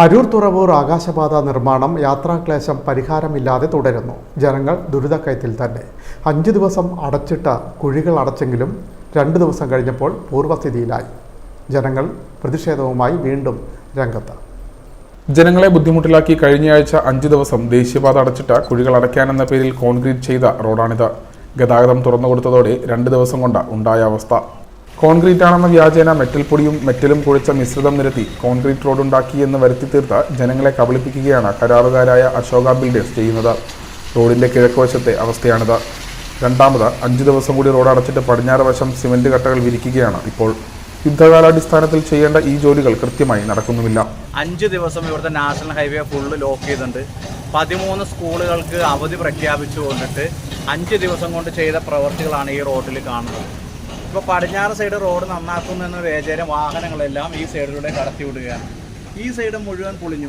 അരൂർ തുറവൂർ ആകാശപാത നിർമ്മാണം യാത്രാക്ലേശം പരിഹാരമില്ലാതെ തുടരുന്നു. ജനങ്ങൾ ദുരിതക്കയത്തിൽ തന്നെ. അഞ്ച് ദിവസം അടച്ചിട്ട കുഴികൾ അടച്ചെങ്കിലും രണ്ട് ദിവസം കഴിഞ്ഞപ്പോൾ പൂർവസ്ഥിതിയിലായി ജനങ്ങൾ പ്രതിഷേധവുമായി വീണ്ടും രംഗത്ത്. ജനങ്ങളെ ബുദ്ധിമുട്ടിലാക്കി കഴിഞ്ഞയാഴ്ച അഞ്ച് ദിവസം ദേശീയപാത അടച്ചിട്ട കുഴികൾ അടയ്ക്കാനെന്ന പേരിൽ കോൺക്രീറ്റ് ചെയ്ത റോഡാണിത്. ഗതാഗതം തുറന്നുകൊടുത്തതോടെ രണ്ട് ദിവസം കൊണ്ട് ഉണ്ടായ അവസ്ഥ. കോൺക്രീറ്റ് ആണെന്ന വ്യാജേന മെറ്റൽ പൊടിയും മെറ്റലും കുഴിച്ച മിശ്രിതം നിരത്തി കോൺക്രീറ്റ് റോഡുണ്ടാക്കി എന്ന് വരുത്തി തീർത്ത ജനങ്ങളെ കബളിപ്പിക്കുകയാണ് കരാറുകാരായ അശോക ബിൽഡേഴ്സ് ചെയ്യുന്നത്. റോഡിന്റെ കിഴക്കുവശത്തെ അവസ്ഥയാണിത്. രണ്ടാമത് അഞ്ച് ദിവസം കൂടി റോഡ് അടച്ചിട്ട് പടിഞ്ഞാറ് വശം സിമന്റ് കട്ടകൾ വിരിക്കുകയാണ് ഇപ്പോൾ. യുദ്ധകാലാടിസ്ഥാനത്തിൽ ചെയ്യേണ്ട ഈ ജോലികൾ കൃത്യമായി നടക്കുന്നുമില്ല. അഞ്ച് ദിവസം ഇവിടുത്തെ നാഷണൽ ഹൈവേ ഫുള്ള് ലോക്ക് ചെയ്തിട്ടുണ്ട്. പതിമൂന്ന് സ്കൂളുകൾക്ക് അവധി പ്രഖ്യാപിച്ചു കൊണ്ടിട്ട് അഞ്ച് ദിവസം കൊണ്ട് ചെയ്ത പ്രവർത്തികളാണ് ഈ റോഡിൽ കാണുന്നത്. ഇപ്പോൾ പടിഞ്ഞാറ് സൈഡ് റോഡ് നന്നാക്കുന്ന വേചേരം വാഹനങ്ങളെല്ലാം ഈ സൈഡിലൂടെ കടത്തി വിടുകയാണ്. ഈ സൈഡ് മുഴുവൻ പൊളിഞ്ഞു.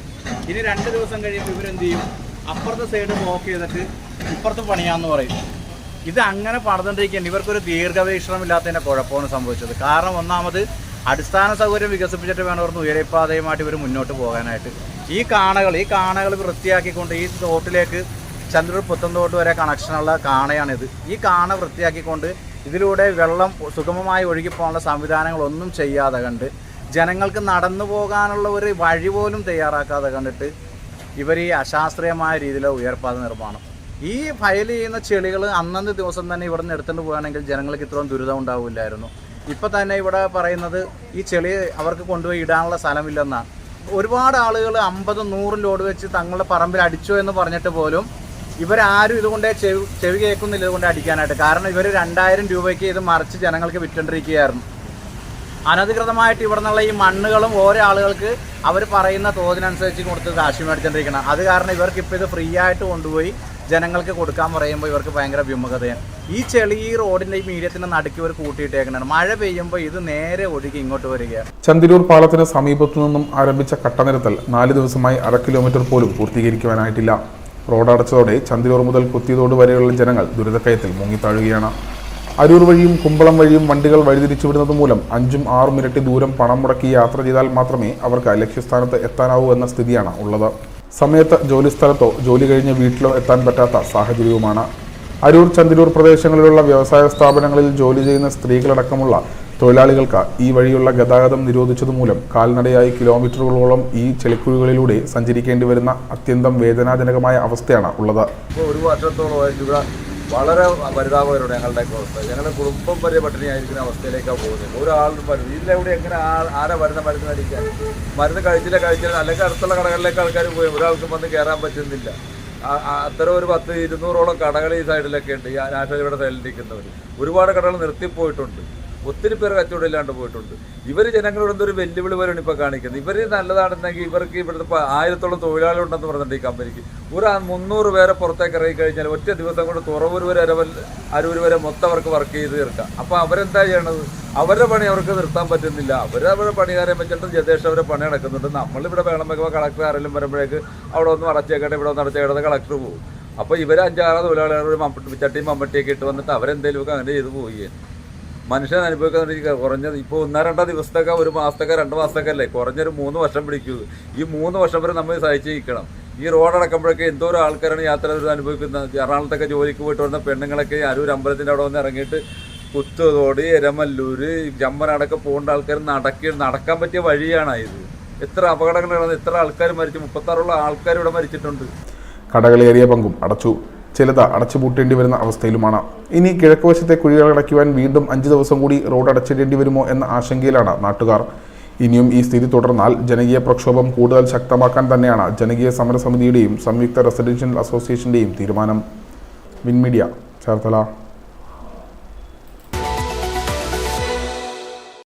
ഇനി രണ്ട് ദിവസം കഴിയുമ്പോൾ ഇവരെന്ത് ചെയ്യും? അപ്പുറത്തെ സൈഡ് ബ്ലോക്ക് ചെയ്തിട്ട് ഇപ്പുറത്ത് പണിയാന്ന് പറയും. ഇത് അങ്ങനെ പണിതുകൊണ്ടിരിക്കുകയാണ് ഇവർക്കൊരു ദീർഘവീക്ഷണമില്ലാത്തതിന്റെ കുഴപ്പമാണ് സംഭവിച്ചത്. കാരണം ഒന്നാമത് അടിസ്ഥാന സൗകര്യം വികസിപ്പിച്ചിട്ട് വേണം ഇവിടുന്ന് ഉയരപ്പാതയുമായിട്ട് ഇവർ മുന്നോട്ട് പോകാനായിട്ട്. ഈ കാണകൾ ഈ കാണകൾ വൃത്തിയാക്കിക്കൊണ്ട് ഈ തോട്ടിലേക്ക് ചന്ദ്രൂർ പുത്തൻതോട്ട് വരെ കണക്ഷനുള്ള കാണയാണിത്. ഈ കാണ വൃത്തിയാക്കിക്കൊണ്ട് ഇതിലൂടെ വെള്ളം സുഗമമായി ഒഴുകിപ്പോകാനുള്ള സംവിധാനങ്ങളൊന്നും ചെയ്യാതെ കണ്ട് ജനങ്ങൾക്ക് നടന്നു പോകാനുള്ള ഒരു വഴി പോലും തയ്യാറാക്കാതെ കണ്ടിട്ട് ഇവർ ഈ അശാസ്ത്രീയമായ രീതിയിലെ ഉയർപ്പാത നിർമ്മാണം. ഈ ഫയൽ ചെയ്യുന്ന ചെളികൾ അന്നന്ന് ദിവസം തന്നെ ഇവിടെ നിന്ന് എടുത്തുകൊണ്ട് പോകുകയാണെങ്കിൽ ജനങ്ങൾക്ക് ഇത്രയും ദുരിതം ഉണ്ടാവില്ലായിരുന്നു. ഇപ്പം തന്നെ ഇവിടെ പറയുന്നത് ഈ ചെളി അവർക്ക് കൊണ്ടുപോയി ഇടാനുള്ള സ്ഥലമില്ലെന്നാണ്. ഒരുപാട് ആളുകൾ അമ്പതും നൂറും ലോഡ് വെച്ച് തങ്ങളുടെ പറമ്പിൽ അടിച്ചു എന്ന് പറഞ്ഞിട്ട് പോലും ഇവരാരും ഇതുകൊണ്ട് ചെവി ചെവി കേൾക്കുന്നില്ല ഇതുകൊണ്ട് അടിക്കാനായിട്ട്. കാരണം ഇവർ രണ്ടായിരം രൂപയ്ക്ക് ഇത് മറിച്ച് ജനങ്ങൾക്ക് വിറ്റണ്ടിരിക്കുകയായിരുന്നു. അനധികൃതമായിട്ട് ഇവിടെ നിന്നുള്ള ഈ മണ്ണുകളും ഓരോ ആളുകൾക്ക് അവർ പറയുന്ന തോതിനനുസരിച്ച് കൊടുത്ത് കാശ് മേടിച്ചുകൊണ്ടിരിക്കണം അത് കാരണം ഇവർക്ക് ഇപ്പോൾ ഇത് ഫ്രീ ആയിട്ട് കൊണ്ടുപോയി ജനങ്ങൾക്ക് കൊടുക്കാൻ പറയുമ്പോൾ ഇവർക്ക് ഭയങ്കര വിമുഖതയാണ്. ഈ ചെളി ഈ റോഡിന്റെ ഈ മീഡിയത്തിന്റെ നടുക്ക് ഇവർ കൂട്ടിയിട്ടേക്കണം മഴ പെയ്യുമ്പോൾ ഇത് നേരെ ഒഴുകി ഇങ്ങോട്ട് വരികയാണ്. ചന്ദിരൂർ പാലത്തിന് സമീപത്തു നിന്നും ആരംഭിച്ച കട്ടനിരത്തൽ നാല് ദിവസമായി അര കിലോമീറ്റർ പോലും പൂർത്തീകരിക്കുവാനായിട്ടില്ല. റോഡ് അടച്ചതോടെ ചന്ദിരൂർ മുതൽ കുത്തിയതോട് വരെയുള്ള ജനങ്ങൾ ദുരിതക്കയത്തിൽ മുങ്ങിത്താഴുകയാണ്. അരൂർ വഴിയും കുമ്പളം വഴിയും വണ്ടികൾ വഴിതിരിച്ചുവിടുന്നത് മൂലം അഞ്ചും ആറും ഇരട്ടി ദൂരം പണം മുടക്കി യാത്ര ചെയ്താൽ മാത്രമേ അവർക്ക് ലക്ഷ്യസ്ഥാനത്ത് എത്താനാവൂ എന്ന സ്ഥിതിയാണ് ഉള്ളത്. സമയത്ത് ജോലിസ്ഥലത്തോ ജോലി കഴിഞ്ഞ് വീട്ടിലോ എത്താൻ പറ്റാത്ത സാഹചര്യവുമാണ്. അരൂർ ചന്ദിരൂർ പ്രദേശങ്ങളിലുള്ള വ്യവസായ സ്ഥാപനങ്ങളിൽ ജോലി ചെയ്യുന്ന സ്ത്രീകളടക്കമുള്ള തൊഴിലാളികൾക്ക് ഈ വഴിയുള്ള ഗതാഗതം നിരോധിച്ചതുമൂലം കാൽനടയായി കിലോമീറ്ററുകളോളം ഈ ചെളിക്കുഴികളിലൂടെ സഞ്ചരിക്കേണ്ടി വരുന്ന അത്യന്തം വേദനാജനകമായ അവസ്ഥയാണ് ഉള്ളത്. ഒരു വർഷത്തോളമായിട്ട് ഇവിടെ വളരെ പരിതാപകരമാണ് ഞങ്ങളുടെ അവസ്ഥ. ഞങ്ങളുടെ കുടുംബം വരെ പട്ടിണിയായിരിക്കുന്ന അവസ്ഥയിലേക്കാണ് പോകുന്നത്. ഒരാളും മരുന്ന് ഇതിലെവിടെ എങ്ങനെ ആരാ വരുന്ന മരുന്ന് കഴിക്കാൻ? മരുന്ന് കഴിച്ചില്ല കഴിച്ചില്ല അല്ലെങ്കിൽ അടുത്തുള്ള കടകളിലേക്ക് ആൾക്കാർ പോയി. ഒരാൾക്കും വന്ന് കയറാൻ പറ്റുന്നില്ല. അത്തരം ഒരു പത്ത് ഇരുന്നൂറോളം കടകൾ ഈ സൈഡിലൊക്കെ ഉണ്ട്. ഈ നാട്ടിൽ ഇവിടെ സൈഡിലിരിക്കുന്നവർ ഒരുപാട് കടകൾ നിർത്തിപ്പോയിട്ടുണ്ട്. ഒത്തിരി പേർ കച്ചവടം ഇല്ലാണ്ട് പോയിട്ടുണ്ട്. ഇവർ ജനങ്ങളോട് എന്തൊരു വെല്ലുവിളി പോലെയാണ് ഇപ്പോൾ കാണിക്കുന്നത്. ഇവർ നല്ലതാണെന്നെങ്കിൽ ഇവർക്ക് ഇവിടുത്തെ ആയിരത്തോളം തൊഴിലാളികളുണ്ടെന്ന് പറഞ്ഞിട്ടുണ്ട് ഈ കമ്പനിക്ക്. ഒരു മുന്നൂറ് പേരെ പുറത്തേക്ക് ഇറങ്ങി കഴിഞ്ഞാൽ ഒറ്റ ദിവസം കൊണ്ട് തുറവൂർ വരെ അരവൽ അരൂർ വരെ മൊത്തം അവർക്ക് വർക്ക് ചെയ്ത് തീർക്കാം. അപ്പോൾ അവരെന്താ ചെയ്യണത്? അവരുടെ പണി അവർക്ക് നിർത്താൻ പറ്റുന്നില്ല. അവർ അവരുടെ പണികാരെ വെച്ചിട്ട് ജതേഷ് അവരെ പണി നടക്കുന്നുണ്ട്. നമ്മളിവിടെ വേണം വെക്കുമ്പോൾ കളക്ടർ ആരെങ്കിലും വരുമ്പോഴേക്ക് അവിടെ ഒന്ന് അടച്ചേക്കട്ടെ ഇവിടെ ഒന്ന് അടച്ചേക്കട്ടെ കളക്ടർ പോകും. അപ്പോൾ ഇവർ അഞ്ചാറ് തൊഴിലാളികൾ ഒരു മമ്പട്ടി ചട്ടിയും മമ്പട്ടിയൊക്കെ ഇട്ട് വന്നിട്ട് അവരെന്തെങ്കിലുമൊക്കെ അങ്ങനെ ചെയ്ത് പോവുകയാണ്. മനുഷ്യൻ അനുഭവിക്കാതിരിക്കുക. കുറഞ്ഞത് ഇപ്പോൾ ഒന്നോ രണ്ടോ ദിവസത്തേക്കാ ഒരു മാസത്തേക്കാ രണ്ട് മാസത്തേക്കല്ലേ? കുറഞ്ഞൊരു മൂന്ന് വർഷം പിടിക്കൂ. ഈ മൂന്ന് വർഷം വരെ നമ്മൾ സഹിച്ചു നിൽക്കണം. ഈ റോഡ് അടക്കുമ്പോഴൊക്കെ ഒരു ആൾക്കാരാണ് യാത്ര അനുഭവിക്കുന്നത്. എറണാകുളത്തൊക്കെ ജോലിക്ക് പോയിട്ട് വരുന്ന പെണ്ണുങ്ങളൊക്കെ അരൂർ അമ്പലത്തിന്റെ അവിടെ വന്ന് ഇറങ്ങിയിട്ട് കുത്തുതോട് എരമല്ലൂര് ജമ്മനടക്കം പോകേണ്ട ആൾക്കാർ നടക്കി നടക്കാൻ പറ്റിയ വഴിയാണ് ഇത്. എത്ര അപകടങ്ങൾ നടന്നത് എത്ര ആൾക്കാർ മരിച്ചു. മുപ്പത്താറുള്ള ആൾക്കാർ ഇവിടെ മരിച്ചിട്ടുണ്ട്. കടകളേറിയ പങ്കും അടച്ചു. ചിലത് അടച്ചുപൂട്ടേണ്ടി വരുന്ന അവസ്ഥയിലുമാണ്. ഇനി കിഴക്കുവശത്തെ കുഴികൾ അടയ്ക്കുവാൻ വീണ്ടും അഞ്ച് ദിവസം കൂടി റോഡ് അടച്ചിടേണ്ടി വരുമോ എന്ന ആശങ്കയിലാണ് നാട്ടുകാർ. ഇനിയും ഈ സ്ഥിതി തുടർന്നാൽ ജനകീയ പ്രക്ഷോഭം കൂടുതൽ ശക്തമാക്കാൻ തന്നെയാണ് ജനകീയ സമരസമിതിയുടെയും സംയുക്ത റെസിഡൻഷ്യൽ അസോസിയേഷന്റെയും തീരുമാനം. വിൻമീഡിയ ചേർത്തല.